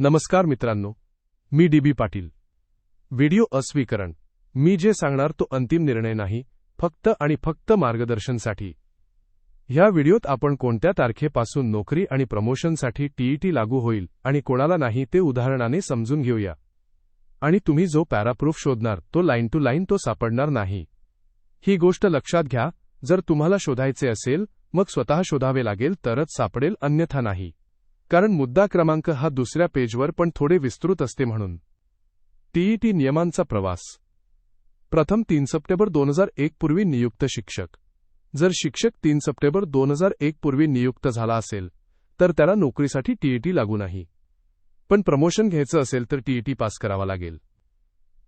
नमस्कार मित्रांनो मी डी बी पाटील. व्हिडिओ अस्वीकरण. मी जे सांगणार तो अंतिम निर्णय नाही फक्त आणि फक्त मार्गदर्शनसाठी. ह्या व्हिडिओत आपण कोणत्या तारखेपासून नोकरी आणि प्रमोशनसाठी टीईटी लागू होईल आणि कोणाला नाही ते उदाहरणाने समजून घेऊया. आणि तुम्ही जो पॅराप्रूफ शोधणार तो लाईन टू लाईन तो सापडणार नाही. ही गोष्ट लक्षात घ्या जर तुम्हाला शोधायचे असेल मग स्वतः शोधावे लागेल तरच सापडेल अन्यथा नाही. कारण मुद्दा क्रमांक हा दुसऱ्या पेजवर पण थोडे विस्तृत असते म्हणून. टीईटी नियमांचा प्रवास. प्रथम तीन सप्टेंबर दोन हजार एक पूर्वी नियुक्त शिक्षक. जर शिक्षक तीन सप्टेंबर दोन हजार एक पूर्वी नियुक्त झाला असेल तर त्याला नोकरीसाठी टीईटी लागू नाही. पण प्रमोशन घ्यायचं असेल तर टीईटी पास करावा लागेल.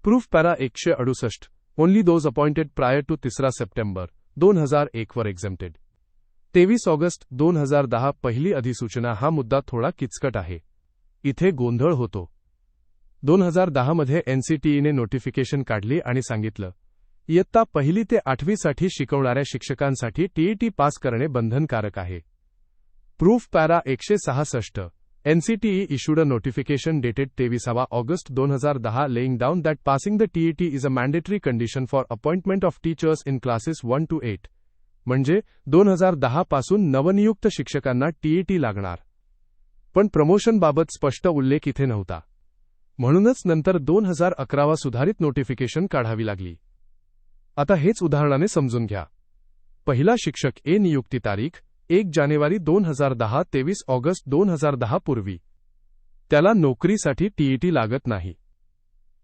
प्रूफ पॅरा एकशे अडुसष्ट only those appointed prior to तिसरा सप्टेंबर दोन हजार एक वर एक्झेम्प्टेड. तेवीस ऑगस्ट दोन हजार दहा पहिली अधिसूचना हा मुद्दा थोडा किचकट आहे. इथे गोंधळ होतो. दोन हजार दहामध्ये एनसीटीईने नोटिफिकेशन काढली आणि सांगितलं इयत्ता पहिली ते आठवीसाठी शिकवणाऱ्या शिक्षकांसाठी टीईटी पास करणे बंधनकारक आहे. प्रूफ पॅरा एकशे सहासष्ट NCTE issued a notification dated तेविसावा August दोन हजार दहा laying down that passing the TET is a mandatory condition for appointment of teachers in classes one to eight. म्हणजे दोन हजार दहा पासून नवनियुक्त शिक्षकांना टीईटी लागणार. पण प्रमोशनबाबत स्पष्ट उल्लेख इथे नव्हता. म्हणूनच नंतर दोन हजार अकरावा सुधारित नोटिफिकेशन काढावी लागली. आता हेच उदाहरणाने समजून घ्या. पहिला शिक्षक ए नियुक्ती तारीख एक जानेवारी दोन हजार दहा तेवीस ऑगस्ट दोन हजार दहा पूर्वी. त्याला नोकरीसाठी टीईटी लागत नाही.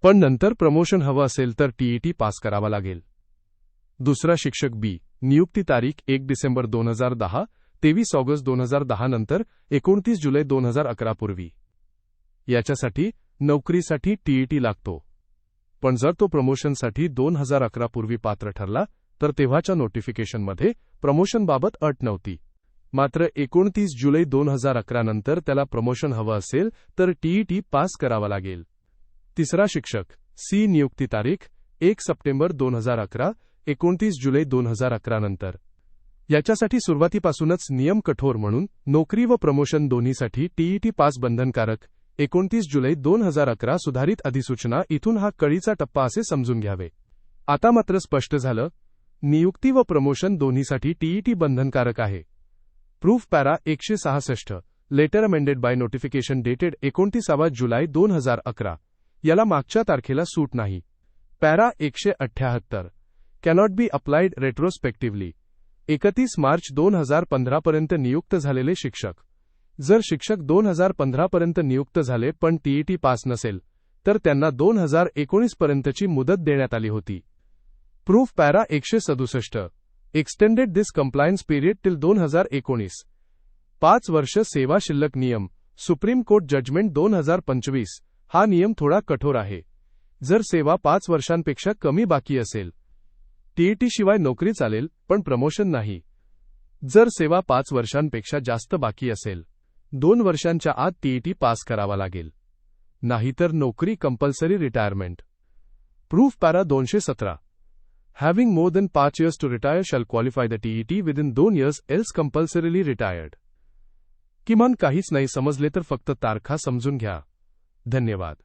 पण नंतर प्रमोशन हवं असेल तर टीईटी पास करावा लागेल. दुसरा शिक्षक बी. नियुक्ती तारीख एक डिसेंबर दोन हजार दहा तेवीस ऑगस्ट दोन हजार दहा नंतर एकोणतीस जुलै दोन हजार अकरा पूर्वी. याच्यासाठी नोकरीसाठी टीईटी लागतो. पण जर तो प्रमोशनसाठी दोन हजार अकरा पूर्वी पात्र ठरला तर तेव्हाच्या नोटिफिकेशनमध्ये प्रमोशनबाबत अट नव्हती. मात्र एकोणतीस जुलै दोन हजार अकरा नंतर त्याला प्रमोशन हवं असेल तर टीईटी पास करावा लागेल. तिसरा शिक्षक सी. नियुक्ती तारीख एक सप्टेंबर दोन हजार अकरा एकोणतीस जुलै दोन हजार अकरा नंतर. याच्यासाठी सुरुवातीपासूनच नियम कठोर म्हणून नोकरी व प्रमोशन दोन्हीसाठी टीईटी पास बंधनकारक एकोणतीस जुलै दोन हजार अकरा सुधारित अधिसूचना इथून हा कळीचा टप्पा असे समजून घ्यावे. आता मात्र स्पष्ट झालं नियुक्ती व प्रमोशन दोन्हीसाठी टीईटी बंधनकारक आहे. प्रूफ पॅरा एकशे सहासष्ट letter amended by notification dated एकोणतीसावा जुलै दोन हजार अकरा. याला मागच्या तारखेला सूट नाही. पॅरा एकशे अठ्ठ्याहत्तर कॅनॉट बी अप्लाइड रेट्रोस्पेक्टिव्हली. एकतीस मार्च दोन हजार पंधरापर्यंत नियुक्त झालेले शिक्षक. जर शिक्षक दोन हजार पंधरापर्यंत नियुक्त झाले पण टीईटी पास नसेल तर त्यांना दोन हजार एकोणीस पर्यंतची मुदत देण्यात आली होती. प्रूफ पॅरा एकशे सदुसष्ट. Extended this compliance period till दोन हजार एकोणीस. पाच वर्ष सेवा शिल्लक नियम सुप्रीम कोर्ट जजमेंट दोन हजार पंचवीस हा नियम थोडा कठोर आहे. जर सेवा पाच वर्षांपेक्षा कमी बाकी असेल टीईटी शिवाय नोकरी चालेल पण प्रमोशन नाही. जर सेवा पाच वर्षांपेक्षा जास्त बाकी असेल दोन वर्षांच्या आत टीईटी पास करावा लागेल. नाहीतर नोकरी कंपल्सरी रिटायरमेंट. प्रूफ पॅरा दोनशे सतरा. हॅव्हिंग मोर देन पाच years to retire shall qualify the TET within दोन इयर्स एल्स कंपल्सरीली रिटायर्ड किमान काहीच नाही समजले तर फक्त तारखा समजून घ्या. धन्यवाद.